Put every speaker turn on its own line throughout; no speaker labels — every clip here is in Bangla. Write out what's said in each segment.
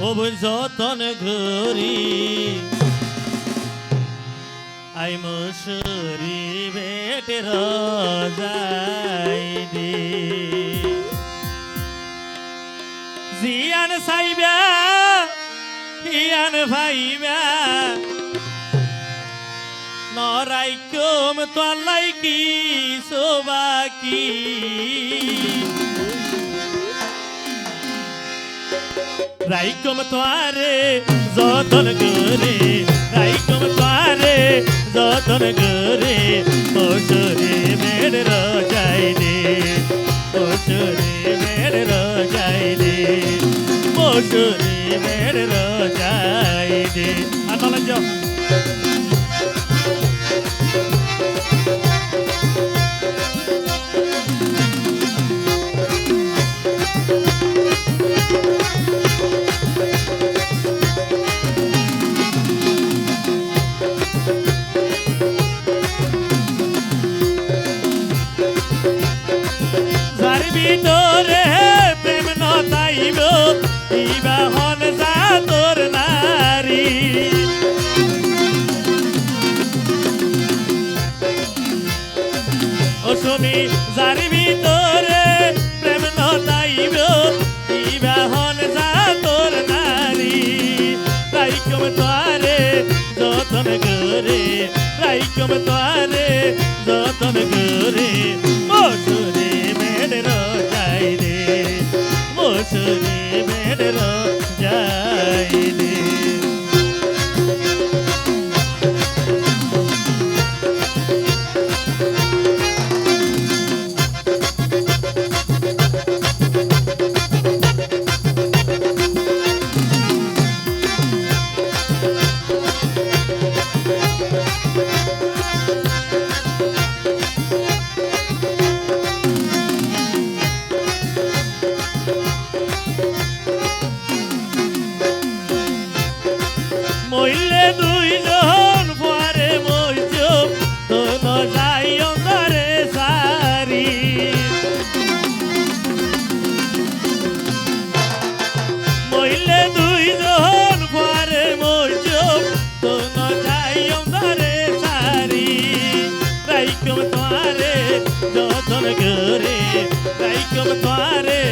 বই যতন ঘুরি। আই মুসুরি বেটে রাজাই দি। জিয়ান সাইবা হিয়ান ভাইবা। নরাইকুম তলাই কি সোবাকি রাইকুম তোয়ারে যতন করে রাইকম তোয়ারে যতন করে মোটরে মেড রাজাই দে মসুরে মের রাজাই দে মসুরে মের রাজাই দে। আর বলেন যাও। অসমী যার ভিতরে প্রেম নতাইব ইবা হন যা তোর নারী। রাইকম তোয়ারে যতন করে রাইকম তোয়ারে যতন করে। মসুরে মেডর যাই রে, মসুরে মেডর যাই তোয়ারে যতন করে রাইকম পারে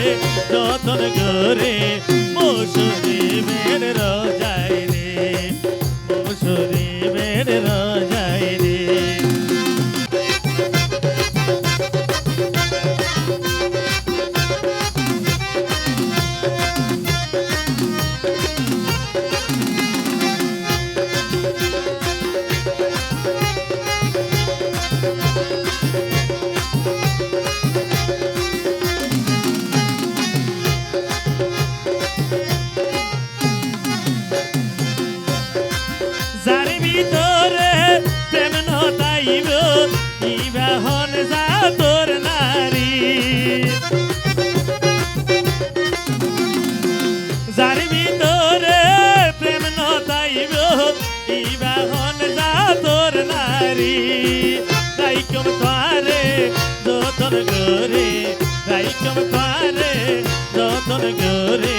যতন করে মসুরি মের রাজাই যতন করে রাইকম পারে যতন করে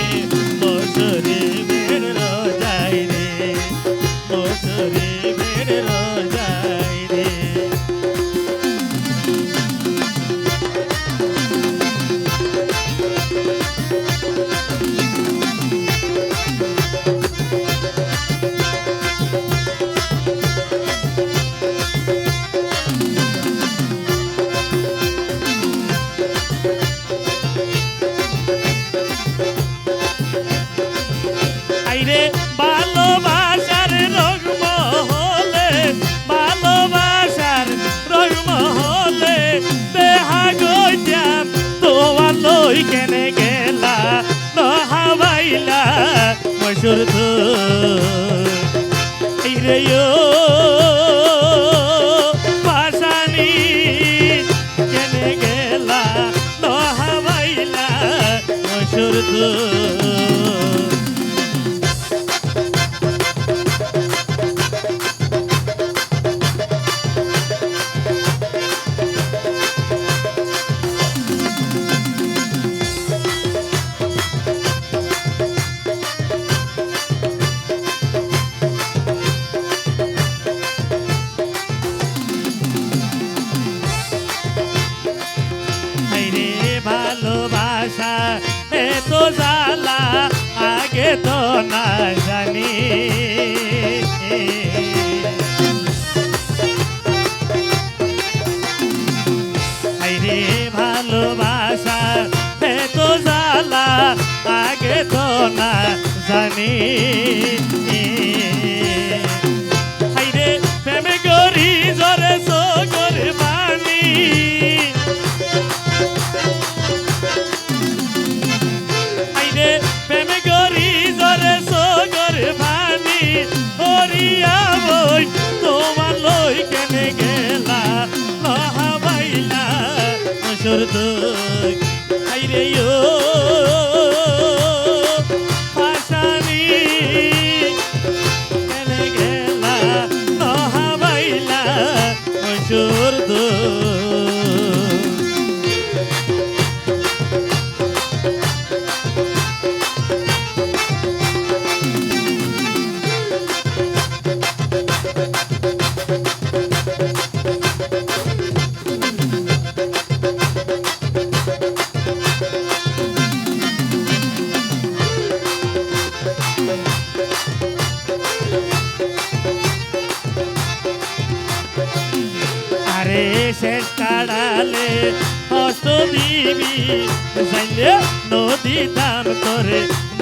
আইরে তো না জানি। আইরে ভালোবাসা এত জ্বালা আগে তো না জানি। দুই আইরে ও। শেষ কাড়ালে হস্ত দিবি নদী দান করে ম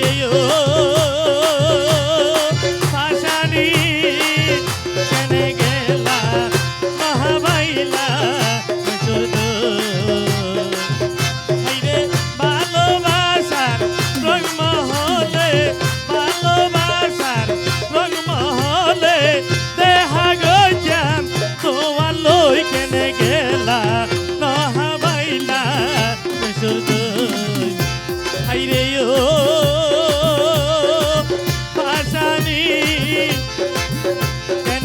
செய்யோ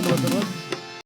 turnuva turnuva.